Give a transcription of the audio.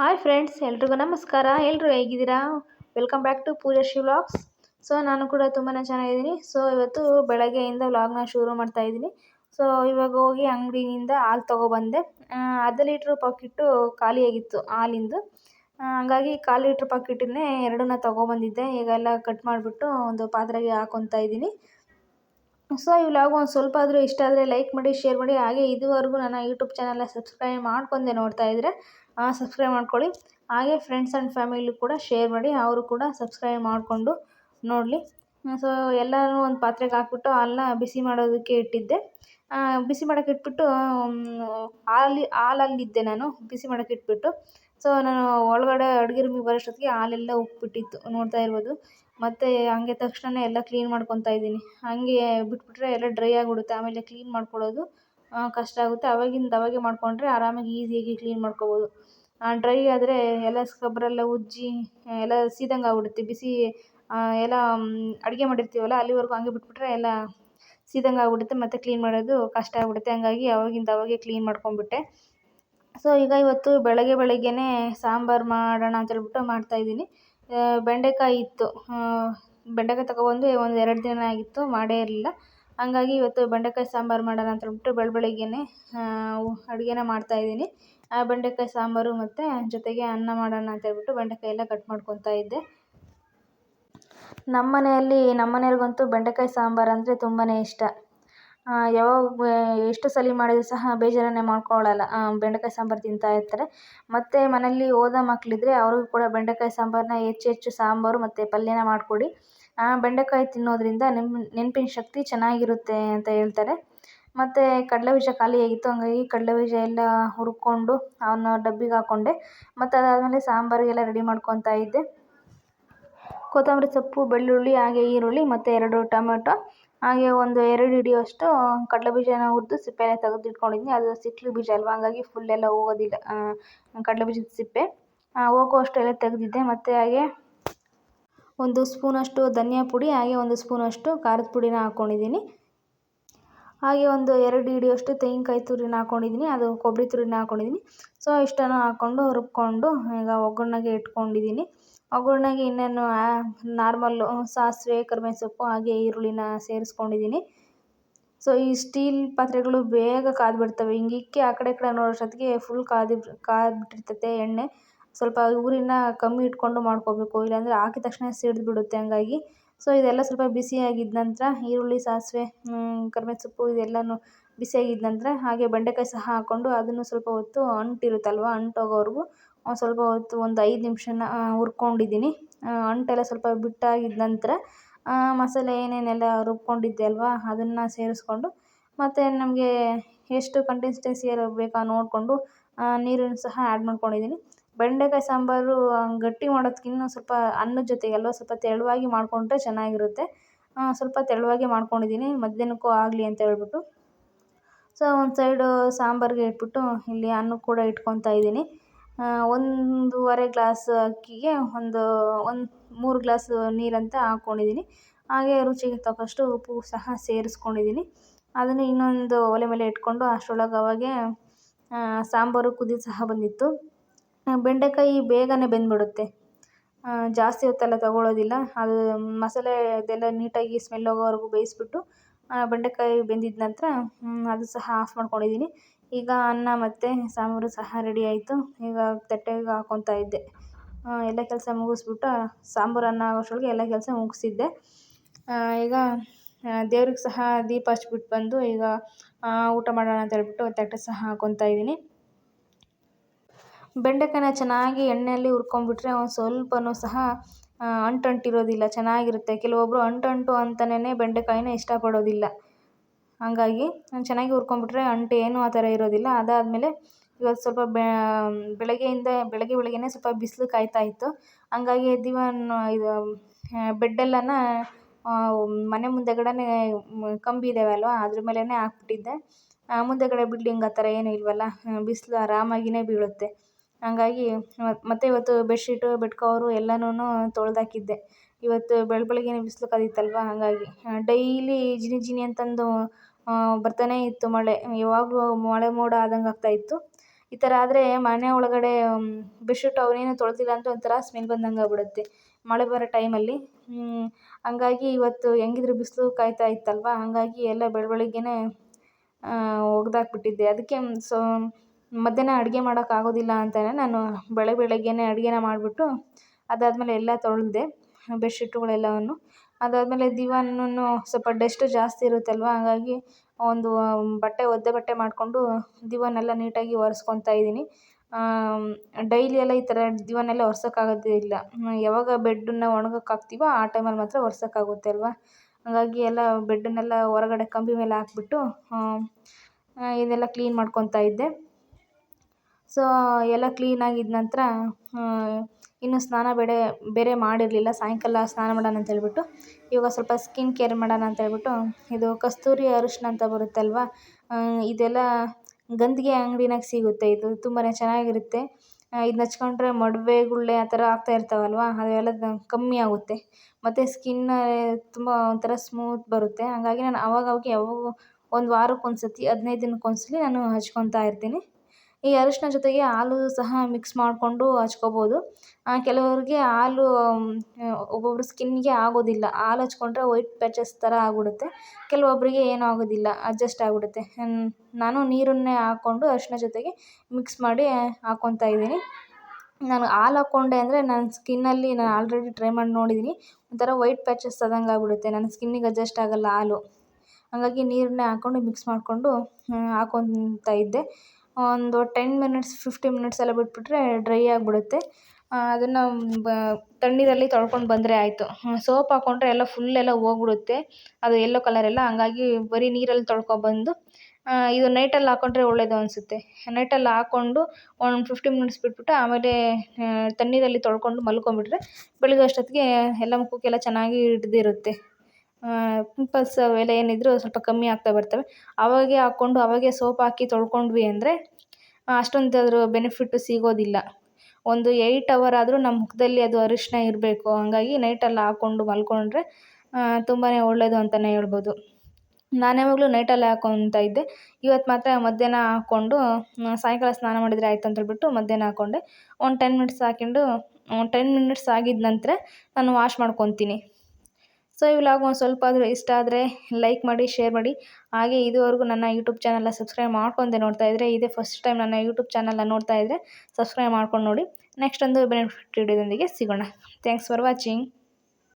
Hi friends ಎಲ್ರಿಗೂ ನಮಸ್ಕಾರ. ಎಲ್ಲರೂ ಹೇಗಿದ್ದೀರಾ? Welcome back to Poojashree vlogs so ನಾನು ಕೂಡ ತುಂಬಾ ಚೆನ್ನಾಗಿದ್ದೀನಿ. ಸೊ ಇವತ್ತು ಬೆಳಗ್ಗೆಯಿಂದ ವ್ಲಾಗ್ನ ಶುರು ಮಾಡ್ತಾ ಇದ್ದೀನಿ. ಸೊ ಇವಾಗ ಹೋಗಿ ಅಂಗಡಿಯಿಂದ ಹಾಲು ತೊಗೊಬಂದೆ. ಅರ್ಧ ಲೀಟ್ರ್ ಪಾಕಿಟ್ಟು ಖಾಲಿಯಾಗಿತ್ತು ಹಾಲಿಂದು. ಹಂಗಾಗಿ ಕಾಲು ಲೀಟ್ರ್ ಪಾಕಿಟನ್ನೇ ಎರಡನ್ನ ತೊಗೊಬಂದಿದ್ದೆ. ಈಗ ಎಲ್ಲ ಕಟ್ ಮಾಡಿಬಿಟ್ಟು ಒಂದು ಪಾತ್ರೆಗೆ ಹಾಕೊತಾ ಇದ್ದೀನಿ. ಸೊ ಈ ವ್ಲಾಗ್ ಒಂದು ಸ್ವಲ್ಪ ಆದರೂ ಇಷ್ಟ ಆದರೆ ಲೈಕ್ ಮಾಡಿ ಶೇರ್ ಮಾಡಿ. ಹಾಗೆ ಇದುವರೆಗೂ ನನ್ನ ಯೂಟ್ಯೂಬ್ ಚಾನಲ್ನ ಸಬ್ಸ್ಕ್ರೈಬ್ ಮಾಡ್ಕೊಂಡೆ ನೋಡ್ತಾ ಇದ್ದರೆ ಸಬ್ಸ್ಕ್ರೈಬ್ ಮಾಡ್ಕೊಳ್ಳಿ. ಹಾಗೆ ಫ್ರೆಂಡ್ಸ್ ಆ್ಯಂಡ್ ಫ್ಯಾಮಿಲಿ ಕೂಡ ಶೇರ್ ಮಾಡಿ, ಅವರು ಕೂಡ ಸಬ್ಸ್ಕ್ರೈಬ್ ಮಾಡಿಕೊಂಡು ನೋಡಲಿ. ಸೊ ಎಲ್ಲರೂ ಒಂದು ಪಾತ್ರೆಗೆ ಹಾಕ್ಬಿಟ್ಟು ಹಾಲನ್ನ ಬಿಸಿ ಮಾಡೋದಕ್ಕೆ ಇಟ್ಟಿದ್ದೆ. ಬಿಸಿ ಮಾಡೋಕೆ ಇಟ್ಬಿಟ್ಟು ಹಾಲಿ, ಹಾಲಲ್ಲಿದ್ದೆ ನಾನು, ಬಿಸಿ ಮಾಡೋಕೆ ಇಟ್ಬಿಟ್ಟು. ಸೊ ನಾನು ಒಳಗಡೆ ಅಡುಗೆ ರೂಮಿಗೆ ಬರೋಷ್ಟೊತ್ತಿಗೆ ಹಾಲೆಲ್ಲ ಉಪ್ಪಿಟ್ಟಿತ್ತು, ನೋಡ್ತಾ ಇರ್ಬೋದು. ಮತ್ತು ಹಂಗೆ ತಕ್ಷಣವೇ ಎಲ್ಲ ಕ್ಲೀನ್ ಮಾಡ್ಕೊತಾ ಇದ್ದೀನಿ. ಹಂಗೆ ಬಿಟ್ಬಿಟ್ರೆ ಎಲ್ಲ ಡ್ರೈ ಆಗಿಬಿಡುತ್ತೆ, ಆಮೇಲೆ ಕ್ಲೀನ್ ಮಾಡ್ಕೊಳ್ಳೋದು. ಕಷ್ಟ ಆಗುತ್ತೆ. ಅವಾಗಿಂದ ಅವಾಗೆ ಮಾಡಿಕೊಂಡ್ರೆ ಆರಾಮಾಗಿ ಈಸಿಯಾಗಿ ಕ್ಲೀನ್ ಮಾಡ್ಕೊಬೋದು. ಡ್ರೈ ಆದರೆ ಎಲ್ಲ ಸ್ಕ್ರಬ್ಬರೆಲ್ಲ ಉಜ್ಜಿ ಎಲ್ಲ ಸೀದಂಗೆ ಆಗ್ಬಿಡುತ್ತೆ. ಬಿಸಿ ಎಲ್ಲ ಅಡುಗೆ ಮಾಡಿರ್ತೀವಲ್ಲ, ಅಲ್ಲಿವರೆಗೂ ಹಂಗೆ ಬಿಟ್ಬಿಟ್ರೆ ಎಲ್ಲ ಸೀದಂಗೆ ಆಗ್ಬಿಡುತ್ತೆ ಮತ್ತು ಕ್ಲೀನ್ ಮಾಡೋದು ಕಷ್ಟ ಆಗ್ಬಿಡುತ್ತೆ. ಹಂಗಾಗಿ ಅವಾಗಿಂದ ಅವಾಗೆ ಕ್ಲೀನ್ ಮಾಡ್ಕೊಂಬಿಟ್ಟೆ ಸೊ ಈಗ ಇವತ್ತು ಬೆಳಗ್ಗೆ ಬೆಳಗ್ಗೆನೇ ಸಾಂಬಾರು ಮಾಡೋಣ ಅಂತ ಹೇಳ್ಬಿಟ್ಟು ಮಾಡ್ತಾಯಿದ್ದೀನಿ ಬೆಂಡೆಕಾಯಿ ಇತ್ತು. ಬೆಂಡೆಕಾಯಿ ತಗೊಬಂದು ಒಂದು ಎರಡು ದಿನ ಆಗಿತ್ತು, ಮಾಡೇ ಇರಲಿಲ್ಲ. ಹಂಗಾಗಿ ಇವತ್ತು ಬೆಂಡೆಕಾಯಿ ಸಾಂಬಾರು ಮಾಡೋಣ ಅಂತ ಹೇಳ್ಬಿಟ್ಟು ಬೆಳ ಬೆಳಗ್ಗೆನೆ ಅಡುಗೆನ ಮಾಡ್ತಾಯಿದ್ದೀನಿ ಬೆಂಡೆಕಾಯಿ ಸಾಂಬಾರು ಮತ್ತು ಜೊತೆಗೆ ಅನ್ನ ಮಾಡೋಣ ಅಂತ ಹೇಳ್ಬಿಟ್ಟು ಬೆಂಡೆಕಾಯಿ ಎಲ್ಲ ಕಟ್ ಮಾಡ್ಕೊತಾ ಇದ್ದೆ. ನಮ್ಮ ಮನೆಯಲ್ಲಿ, ನಮ್ಮ ಮನೆಯವ್ರಿಗಂತೂ ಬೆಂಡೆಕಾಯಿ ಸಾಂಬಾರು ಅಂದರೆ ತುಂಬಾ ಇಷ್ಟ. ಯಾವಾಗ, ಎಷ್ಟು ಸಲ ಮಾಡಿದ್ರು ಸಹ ಬೇಜಾರನ್ನೇ ಮಾಡ್ಕೊಳ್ಳಲ್ಲ ಬೆಂಡೆಕಾಯಿ ಸಾಂಬಾರು ತಿಂತಾ ಇರ್ತಾರೆ. ಮತ್ತು ಮನೆಯಲ್ಲಿ ಓದೋ ಮಕ್ಕಳಿದ್ರೆ ಅವ್ರಿಗೂ ಕೂಡ ಬೆಂಡೆಕಾಯಿ ಸಾಂಬಾರನ್ನ ಹೆಚ್ಚು ಹೆಚ್ಚು ಸಾಂಬಾರು ಮತ್ತು ಪಲ್ಯನ ಮಾಡಿಕೊಡಿ. ಬೆಂಡೆಕಾಯಿ ತಿನ್ನೋದ್ರಿಂದ ನೆನ್ಪು ನೆನಪಿನ ಶಕ್ತಿ ಚೆನ್ನಾಗಿರುತ್ತೆ ಅಂತ ಹೇಳ್ತಾರೆ. ಮತ್ತು ಕಡಲೆಬೀಜ ಖಾಲಿಯಾಗಿತ್ತು ಹಂಗಾಗಿ ಕಡಲೆಬೀಜ ಎಲ್ಲ ಹುರ್ಕೊಂಡು ಅವನ್ನ ಡಬ್ಬಿಗೆ ಹಾಕ್ಕೊಂಡೆ ಮತ್ತು ಅದಾದಮೇಲೆ ಸಾಂಬಾರಿಗೆಲ್ಲ ರೆಡಿ ಮಾಡ್ಕೊತಾ ಇದ್ದೆ. ಕೊತ್ತಂಬರಿ ಸೊಪ್ಪು, ಬೆಳ್ಳುಳ್ಳಿ, ಹಾಗೆ ಈರುಳ್ಳಿ, ಮತ್ತು ಎರಡು ಟೊಮೆಟೊ, ಹಾಗೆ ಒಂದು ಎರಡು ಹಿಡಿಯೋಷ್ಟು ಕಡಲೆಬೀಜನ ಹುರಿದು ಸಿಪ್ಪೆ ಎಲ್ಲ ತೆಗೆದು ಇಟ್ಕೊಂಡಿದ್ದೀನಿ ಅದು ಸಿಕ್ಲಿ ಬೀಜ ಅಲ್ವಾ, ಹಂಗಾಗಿ ಫುಲ್ ಎಲ್ಲ ಹೋಗೋದಿಲ್ಲ. ಕಡಲೆಬೀಜದ ಸಿಪ್ಪೆ. ಹೋಗೋ ಎಲ್ಲ ತೆಗೆದಿದ್ದೆ. ಮತ್ತು ಹಾಗೆ ಒಂದು ಸ್ಪೂನಷ್ಟು ಧನಿಯಾ ಪುಡಿ, ಹಾಗೆ ಒಂದು ಸ್ಪೂನಷ್ಟು ಖಾರದ ಪುಡಿನ ಹಾಕ್ಕೊಂಡಿದ್ದೀನಿ ಹಾಗೆ ಒಂದು ಎರಡು ಹಿಡಿಯೋಷ್ಟು ತೆಂಗಿನಕಾಯಿ ತುರಿನ ಹಾಕ್ಕೊಂಡಿದ್ದೀನಿ ಅದು ಕೊಬ್ಬರಿ ತುರಿನ ಹಾಕ್ಕೊಂಡಿದ್ದೀನಿ ಸೊ ಇಷ್ಟನ್ನು ಹಾಕ್ಕೊಂಡು ರುಬ್ಕೊಂಡು ಈಗ ಒಗ್ಗರಣೆಗೆ ಇಟ್ಕೊಂಡಿದ್ದೀನಿ. ಒಗ್ಗರಣೆಗೆ ಇನ್ನೇನು ನಾರ್ಮಲ್ಲು ಸಾಸಿವೆ ಕರಿಬೇವಿನ ಸೊಪ್ಪು ಹಾಗೆ ಈರುಳ್ಳಿನ ಸೇರಿಸ್ಕೊಂಡಿದ್ದೀನಿ. ಸೊ ಈ ಸ್ಟೀಲ್ ಪಾತ್ರೆಗಳು ಬೇಗ ಕಾದ್ಬಿಡ್ತವೆ. ಹಿಂಗೆ ಇಕ್ಕಿ ಆ ಕಡೆ ಈ ಕಡೆ ನೋಡೋಷ್ಟೊತ್ತಿಗೆ ಫುಲ್ ಕಾದಿ ಕಾದ್ಬಿಟ್ಟಿರ್ತೈತೆ ಎಣ್ಣೆ. ಸ್ವಲ್ಪ ಉರಿನ ಕಮ್ಮಿ ಇಟ್ಕೊಂಡು ಮಾಡ್ಕೋಬೇಕು, ಇಲ್ಲಾಂದರೆ ಹಾಕಿದ ತಕ್ಷಣ ಸಿಡ್ದು ಬಿಡುತ್ತೆ ಹಂಗಾಗಿ. ಸೊ ಇದೆಲ್ಲ ಸ್ವಲ್ಪ ಬಿಸಿಯಾಗಿದ್ದ ನಂತರ ಈರುಳ್ಳಿ, ಸಾಸಿವೆ ಕರ್ಬೇವಿನ ಸೊಪ್ಪು ಇದೆಲ್ಲನೂ ಬಿಸಿಯಾಗಿದ್ದ ನಂತರ ಹಾಗೆ ಬೆಂಡೆಕಾಯಿ ಸಹ ಹಾಕ್ಕೊಂಡು ಅದನ್ನು ಸ್ವಲ್ಪ ಹೊತ್ತು ಅಂಟಿರುತ್ತಲ್ವ ಅಂಟೋಗೋವರೆಗೂ ಒಂದು ಸ್ವಲ್ಪ ಹೊತ್ತು ಒಂದು ಐದು ನಿಮಿಷನ ಹುರ್ಕೊಂಡಿದ್ದೀನಿ. ಅಂಟೆಲ್ಲ ಸ್ವಲ್ಪ ಬಿಟ್ಟಾಗಿದ್ದ ನಂತರ ಮಸಾಲೆ ಏನೇನೆಲ್ಲ ರುಬ್ಕೊಂಡಿದ್ದೆ ಅಲ್ವಾ ಅದನ್ನು ಸೇರಿಸ್ಕೊಂಡು ಮತ್ತು ನಮಗೆ ಎಷ್ಟು ಕನ್ಸಿಸ್ಟೆನ್ಸಿಯಲ್ಲಿ ಬೇಕಾ ನೋಡಿಕೊಂಡು ನೀರನ್ನು ಸಹ ಆ್ಯಡ್ ಮಾಡ್ಕೊಂಡಿದ್ದೀನಿ. ಬೆಂಡೆಕಾಯಿ ಸಾಂಬಾರು ಗಟ್ಟಿ ಮಾಡೋದ್ಕಿನ್ನ ಸ್ವಲ್ಪ ಅನ್ನದ ಜೊತೆಗೆ ಅಲ್ವಾ ಸ್ವಲ್ಪ ತೆಳುವಾಗಿ ಮಾಡಿಕೊಂಡ್ರೆ ಚೆನ್ನಾಗಿರುತ್ತೆ. ಸ್ವಲ್ಪ ತೆಳುವಾಗಿ ಮಾಡ್ಕೊಂಡಿದ್ದೀನಿ, ಮಧ್ಯಾಹ್ನಕ್ಕೂ ಆಗಲಿ ಅಂತ ಹೇಳ್ಬಿಟ್ಟು. ಸೊ, ಒಂದು ಸೈಡು ಸಾಂಬಾರಿಗೆ ಇಟ್ಬಿಟ್ಟು ಇಲ್ಲಿ ಅನ್ನಕ್ಕೆ ಕೂಡ ಇಟ್ಕೊತಾ ಇದ್ದೀನಿ. ಒಂದೂವರೆ ಗ್ಲಾಸ್ ಅಕ್ಕಿಗೆ ಒಂದು ಒಂದು ಮೂರು ಗ್ಲಾಸ್ ನೀರಂತ ಹಾಕ್ಕೊಂಡಿದ್ದೀನಿ ಹಾಗೆ ರುಚಿಗೆ ತಕ್ಕಷ್ಟು ಉಪ್ಪು ಸಹ ಸೇರಿಸ್ಕೊಂಡಿದ್ದೀನಿ. ಅದನ್ನು ಇನ್ನೊಂದು ಒಲೆ ಮೇಲೆ ಇಟ್ಕೊಂಡು ಅಷ್ಟರೊಳಗೆ ಅವಾಗೆ ಸಾಂಬಾರು ಕುದಿ ಸಹ ಬಂದಿತ್ತು. ಬೆಂಡೆಕಾಯಿ ಬೇಗನೆ ಬೆಂದ್ಬಿಡುತ್ತೆ. ಜಾಸ್ತಿ ಹೊತ್ತೆಲ್ಲ ತಗೊಳ್ಳೋದಿಲ್ಲ ಅದು ಮಸಾಲೆ ಇದೆಲ್ಲ ನೀಟಾಗಿ ಸ್ಮೆಲ್ ಹೋಗೋವರೆಗೂ ಬೇಯಿಸ್ಬಿಟ್ಟು ಬೆಂಡೆಕಾಯಿ ಬೆಂದಿದ ನಂತರ ಅದು ಸಹ ಆಫ್ ಮಾಡ್ಕೊಂಡಿದ್ದೀನಿ ಈಗ ಅನ್ನ ಮತ್ತು ಸಾಂಬಾರು ಸಹ ರೆಡಿ ಆಯಿತು. ಈಗ ತಟ್ಟೆಗೆ ಹಾಕ್ಕೊತಾ ಇದ್ದೆ. ಎಲ್ಲ ಕೆಲಸ ಮುಗಿಸ್ಬಿಟ್ಟು ಸಾಂಬಾರು ಅನ್ನ ಆಗೋಷ್ಟೊಳಗೆ ಎಲ್ಲ ಕೆಲಸ ಮುಗಿಸಿದ್ದೆ. ಈಗ ದೇವ್ರಿಗೆ ಸಹ ದೀಪ ಹಚ್ಬಿಟ್ಟು ಬಂದು ಈಗ ಊಟ ಮಾಡೋಣ ಅಂತ ಹೇಳ್ಬಿಟ್ಟು ತಟ್ಟೆ ಸಹ ಹಾಕ್ಕೊತಾ ಇದ್ದೀನಿ. ಬೆಂಡೆಕಾಯಿನ ಚೆನ್ನಾಗಿ ಎಣ್ಣೆಯಲ್ಲಿ ಹುರ್ಕೊಂಬಿಟ್ರೆ ಒಂದು ಸ್ವಲ್ಪವೂ ಸಹ ಅಂಟಂಟಿರೋದಿಲ್ಲ, ಚೆನ್ನಾಗಿರುತ್ತೆ. ಕೆಲವೊಬ್ಬರು ಅಂಟಂಟು ಅಂತಲೇ ಬೆಂಡೆಕಾಯಿನ ಇಷ್ಟಪಡೋದಿಲ್ಲ. ಹಂಗಾಗಿ ಚೆನ್ನಾಗಿ ಹುರ್ಕೊಂಬಿಟ್ರೆ ಅಂಟು ಏನೂ ಆ ಥರ ಇರೋದಿಲ್ಲ. ಅದಾದಮೇಲೆ ಇವತ್ತು ಸ್ವಲ್ಪ ಬೆಳಗ್ಗೆಯಿಂದ, ಬೆಳಗ್ಗೆ ಬೆಳಗ್ಗೆಯೇ ಸ್ವಲ್ಪ ಬಿಸಿಲು ಕಾಯ್ತಾ ಇತ್ತು. ಹಂಗಾಗಿ ದಿವಾನ್ ಇದು ಬೆಡ್ಡೆಲ್ಲನ ಮನೆ ಮುಂದೆಗಡೆನೇ ಕಂಬಿ ಇದ್ದಾವೆ ಅಲ್ವಾ, ಅದ್ರ ಮೇಲೇ ಹಾಕ್ಬಿಟ್ಟಿದ್ದೆ. ಮುಂದೆಗಡೆ ಬಿಲ್ಡಿಂಗ್ ಆ ಥರ ಏನೂ ಇಲ್ವಲ್ಲ ಬಿಸಿಲು ಆರಾಮಾಗಿಯೇ ಬೀಳುತ್ತೆ. ಹಂಗಾಗಿ ಮತ್ತು ಇವತ್ತು ಬೆಡ್ಶೀಟು ಬೆಡ್ ಕವರು ಎಲ್ಲನೂ ತೊಳೆದಾಕಿದ್ದೆ. ಇವತ್ತು ಬೆಳ ಬೆಳಗ್ಗೆನೇ ಬಿಸಿಲು ಕಾದಿತ್ತಲ್ವ ಹಾಗಾಗಿ ಡೈಲಿ ಜಿನಿ ಜಿನಿ ಅಂತಂದು ಬರ್ತಾನೇ ಇತ್ತು ಮಳೆ. ಯಾವಾಗಲೂ ಮಳೆ ಮೋಡ ಆದಂಗೆ ಆಗ್ತಾಯಿತ್ತು ಈ ಥರ ಆದರೆ ಮನೆ ಒಳಗಡೆ ಬೆಡ್ಶೀಟ್ ಅವನೇನು ತೊಳೆದಿಲ್ಲ ಅಂದರೆ ಒಂಥರ ಸ್ಮೆಲ್ ಬಂದಂಗೆ ಆಗ್ಬಿಡುತ್ತೆ ಮಳೆ ಬರೋ ಟೈಮಲ್ಲಿ. ಹಂಗಾಗಿ ಇವತ್ತು ಹೆಂಗಿದ್ರು ಬಿಸಿಲು ಕಾಯ್ತಾ ಇತ್ತಲ್ವ? ಹಾಗಾಗಿ ಎಲ್ಲ ಬೆಳ ಬೆಳಗ್ಗೆನೇ ಒಗೆದಾಕ್ಬಿಟ್ಟಿದ್ದೆ. ಅದಕ್ಕೆ ಸೊ ಮಧ್ಯಾಹ್ನ ಅಡುಗೆ ಮಾಡೋಕ್ಕಾಗೋದಿಲ್ಲ ಅಂತಲೇ ನಾನು ಬೆಳ ಬೆಳಗ್ಗೆಯೇ ಅಡುಗೆನ ಮಾಡಿಬಿಟ್ಟು ಅದಾದಮೇಲೆ ಎಲ್ಲ ತೊಳೆದೆ, ಬೆಡ್ಶೀಟುಗಳೆಲ್ಲವನ್ನು. ಅದಾದಮೇಲೆ ದಿವಾನನ್ನು ಸ್ವಲ್ಪ ಡಸ್ಟ್ ಜಾಸ್ತಿ ಇರುತ್ತಲ್ವ, ಹಾಗಾಗಿ ಒಂದು ಬಟ್ಟೆ, ಒದ್ದೆ ಬಟ್ಟೆ ಮಾಡಿಕೊಂಡು ದಿವಾನೆಲ್ಲ ನೀಟಾಗಿ ಒರೆಸ್ಕೊತಾ ಇದ್ದೀನಿ. ಡೈಲಿ ಎಲ್ಲ ಈ ಥರ ದಿವಾನೆಲ್ಲ ಒರ್ಸೋಕ್ಕಾಗೋದಿಲ್ಲ ಯಾವಾಗ ಬೆಡ್ಡನ್ನು ಒಣಗಕ್ಕೆ ಹಾಕ್ತೀವೋ ಆ ಟೈಮಲ್ಲಿ ಮಾತ್ರ ಒರ್ಸೋಕ್ಕಾಗುತ್ತೆ ಅಲ್ವಾ? ಹಾಗಾಗಿ ಎಲ್ಲ ಬೆಡ್ಡನ್ನೆಲ್ಲ ಹೊರಗಡೆ ಕಂಬಿ ಮೇಲೆ ಹಾಕ್ಬಿಟ್ಟು ಇದೆಲ್ಲ ಕ್ಲೀನ್ ಮಾಡ್ಕೊತಾ ಇದ್ದೆ. ಸೊ ಎಲ್ಲ ಕ್ಲೀನ್ ಆಗಿದ ನಂತರ ಇನ್ನೂ ಸ್ನಾನ ಬೇರೆ ಬೇರೆ ಮಾಡಿರಲಿಲ್ಲ. ಸಾಯಂಕಾಲ ಸ್ನಾನ ಮಾಡೋಣ ಅಂತ ಹೇಳ್ಬಿಟ್ಟು, ಇವಾಗ ಸ್ವಲ್ಪ ಸ್ಕಿನ್ ಕೇರ್ ಮಾಡೋಣ ಅಂತ ಹೇಳ್ಬಿಟ್ಟು, ಇದು ಕಸ್ತೂರಿ ಅರಿಶಿಣ ಅಂತ ಬರುತ್ತಲ್ವ ಇದೆಲ್ಲ ಗಂದಿಗೆ ಅಂಗಡಿನಾಗ ಸಿಗುತ್ತೆ. ಇದು ತುಂಬಾ ಚೆನ್ನಾಗಿರುತ್ತೆ. ಇದನ್ನ ಹಚ್ಕೊಂಡ್ರೆ ಮೊಡವೆ, ಗುಳ್ಳೆ ಆ ಥರ ಆಗ್ತಾ ಇರ್ತಾವಲ್ವ, ಅದೆಲ್ಲ ಕಮ್ಮಿ ಆಗುತ್ತೆ. ಮತ್ತು ಸ್ಕಿನ್ ತುಂಬ ಒಂಥರ ಸ್ಮೂತ್ ಬರುತ್ತೆ. ಹಾಗಾಗಿ ನಾನು ಅವಾಗವಾಗ ಯಾವಾಗ ಒಂದು ವಾರಕ್ಕೆ ಒಂದು ಹದಿನೈದು ದಿನಕ್ಕೆ ನಾನು ಹಚ್ಕೊತಾ ಇರ್ತೀನಿ. ಈ ಅರಿಶಿನ ಜೊತೆಗೆ ಹಾಲು ಸಹ ಮಿಕ್ಸ್ ಮಾಡಿಕೊಂಡು ಹಚ್ಕೋಬೋದು. ಕೆಲವರಿಗೆ ಹಾಲು ಒಬ್ಬೊಬ್ರ ಸ್ಕಿನ್ನಿಗೆ ಆಗೋದಿಲ್ಲ. ಹಾಲು ಹಚ್ಕೊಂಡ್ರೆ ವೈಟ್ ಪ್ಯಾಚಸ್ ಥರ ಆಗಿಬಿಡುತ್ತೆ. ಕೆಲವೊಬ್ಬರಿಗೆ ಏನೂ ಆಗೋದಿಲ್ಲ ಅಡ್ಜಸ್ಟ್ ಆಗಿಬಿಡುತ್ತೆ. ನಾನು ನೀರನ್ನೇ ಹಾಕ್ಕೊಂಡು ಅರಿಶಿನ ಜೊತೆಗೆ ಮಿಕ್ಸ್ ಮಾಡಿ ಹಾಕ್ಕೊತಾ ಇದ್ದೀನಿ. ನಾನು ಹಾಲು ಹಾಕ್ಕೊಂಡೆ ಅಂದರೆ ನನ್ನ ಸ್ಕಿನ್ನಲ್ಲಿ ನಾನು ಆಲ್ರೆಡಿ ಟ್ರೈ ಮಾಡಿ ನೋಡಿದ್ದೀನಿ. ಒಂಥರ ವೈಟ್ ಪ್ಯಾಚಸ್ ಆದಂಗೆ ಆಗಿಬಿಡುತ್ತೆ. ನನ್ನ ಸ್ಕಿನ್ನಿಗೆ ಅಡ್ಜಸ್ಟ್ ಆಗೋಲ್ಲ ಹಾಲು. ಹಾಗಾಗಿ ನೀರನ್ನೇ ಹಾಕ್ಕೊಂಡು ಮಿಕ್ಸ್ ಮಾಡಿಕೊಂಡು ಹಾಕ್ಕೊತಾ ಇದ್ದೆ. ಒಂದು ಟೆನ್ ಮಿನಿಟ್ಸ್ ಫಿಫ್ಟೀನ್ ಮಿನಿಟ್ಸ್ ಎಲ್ಲ ಬಿಟ್ಬಿಟ್ರೆ ಡ್ರೈ ಆಗಿಬಿಡುತ್ತೆ. ಅದನ್ನು ಬ, ತಣ್ಣೀರಲ್ಲಿ ತೊಳ್ಕೊಂಡು ಬಂದರೆ ಆಯಿತು. ಸೋಪ್ ಹಾಕ್ಕೊಂಡ್ರೆ ಎಲ್ಲ ಫುಲ್ ಎಲ್ಲ ಹೋಗ್ಬಿಡುತ್ತೆ. ಅದು ಎಲ್ಲೋ ಕಲರ್ ಎಲ್ಲ. ಹಂಗಾಗಿ ಬರೀ ನೀರಲ್ಲಿ ತೊಳ್ಕೊಬಂದು ಇದು ನೈಟಲ್ಲಿ ಹಾಕ್ಕೊಂಡ್ರೆ ಒಳ್ಳೆಯದು ಅನಿಸುತ್ತೆ. ನೈಟಲ್ಲಿ ಹಾಕ್ಕೊಂಡು ಒಂದು ಫಿಫ್ಟೀನ್ ಮಿನಿಟ್ಸ್ ಬಿಟ್ಬಿಟ್ಟು ಆಮೇಲೆ ತಣ್ಣೀರಲ್ಲಿ ತೊಳ್ಕೊಂಡು ಮಲ್ಕೊಂಬಿಟ್ರೆ ಬೆಳಗ್ಗೆ ಅಷ್ಟೊತ್ತಿಗೆ ಎಲ್ಲ ಮುಖಕ್ಕೆಲ್ಲ ಚೆನ್ನಾಗಿ ಹಿಡ್ದಿರುತ್ತೆ. ಪಿಂಪಲ್ಸ್ ಅವೆಲ್ಲ ಏನಿದ್ರೂ ಸ್ವಲ್ಪ ಕಮ್ಮಿ ಆಗ್ತಾ ಬರ್ತವೆ. ಅವಾಗೆ ಹಾಕ್ಕೊಂಡು, ಅವಾಗೆ ಸೋಪ್ ಹಾಕಿ ತೊಳ್ಕೊಂಡ್ವಿ ಅಂದರೆ ಅಷ್ಟೊಂದು ಅದ್ರ ಬೆನಿಫಿಟ್ ಸಿಗೋದಿಲ್ಲ. ಒಂದು ಏಯ್ಟ್ ಅವರ್ ಆದರೂ ನಮ್ಮ ಮುಖದಲ್ಲಿ ಅದು ಅರಿಶಿನ ಇರಬೇಕು. ಹಾಗಾಗಿ ನೈಟಲ್ಲಿ ಹಾಕ್ಕೊಂಡು ಮಲ್ಕೊಂಡ್ರೆ ತುಂಬಾ ಒಳ್ಳೆಯದು ಅಂತಲೇ ಹೇಳ್ಬೋದು. ನಾನು ಯಾವಾಗಲೂ ನೈಟಲ್ಲೇ ಹಾಕ್ಕೊತಾ ಇದ್ದೆ. ಇವತ್ತು ಮಾತ್ರ ಮಧ್ಯಾಹ್ನ ಹಾಕ್ಕೊಂಡು ಸಾಯಂಕಾಲ ಸ್ನಾನ ಮಾಡಿದರೆ ಆಯ್ತು ಅಂತ ಹೇಳ್ಬಿಟ್ಟು ಮಧ್ಯಾಹ್ನ ಹಾಕ್ಕೊಂಡೆ ಒಂದು ಟೆನ್ ಮಿನಿಟ್ಸ್ ಹಾಕೊಂಡು ಟೆನ್ ಮಿನಿಟ್ಸ್ ಆಗಿದ ನಂತರ ನಾನು ವಾಶ್ ಮಾಡ್ಕೊತೀನಿ. ಸೊ ಈ ವ್ಲಾಗ್ ಒಂದು ಸ್ವಲ್ಪ ಆದರೂ ಇಷ್ಟ ಆದರೆ ಲೈಕ್ ಮಾಡಿ ಶೇರ್ ಮಾಡಿ. ಹಾಗೆ ಇದುವರೆಗೂ ನನ್ನ ಯೂಟ್ಯೂಬ್ ಚಾನಲ್ನ ಸಬ್ಸ್ಕ್ರೈಬ್ ಮಾಡ್ಕೊಂಡೆ ನೋಡ್ತಾ ಇದ್ದರೆ ಇದೇ ಫಸ್ಟ್ ಟೈಮ್ ನನ್ನ ಯೂಟ್ಯೂಬ್ ಚಾನಲ್ನ ನೋಡ್ತಾ ಇದ್ದರೆ ಸಬ್ಸ್ಕ್ರೈಬ್ ಮಾಡ್ಕೊಂಡು ನೋಡಿ. ನೆಕ್ಸ್ಟ್ ಒಂದು ಬೆನಿಫಿಟ್ ವಿಡಿಯೋದೊಂದಿಗೆ ಸಿಗೋಣ. Thanks for watching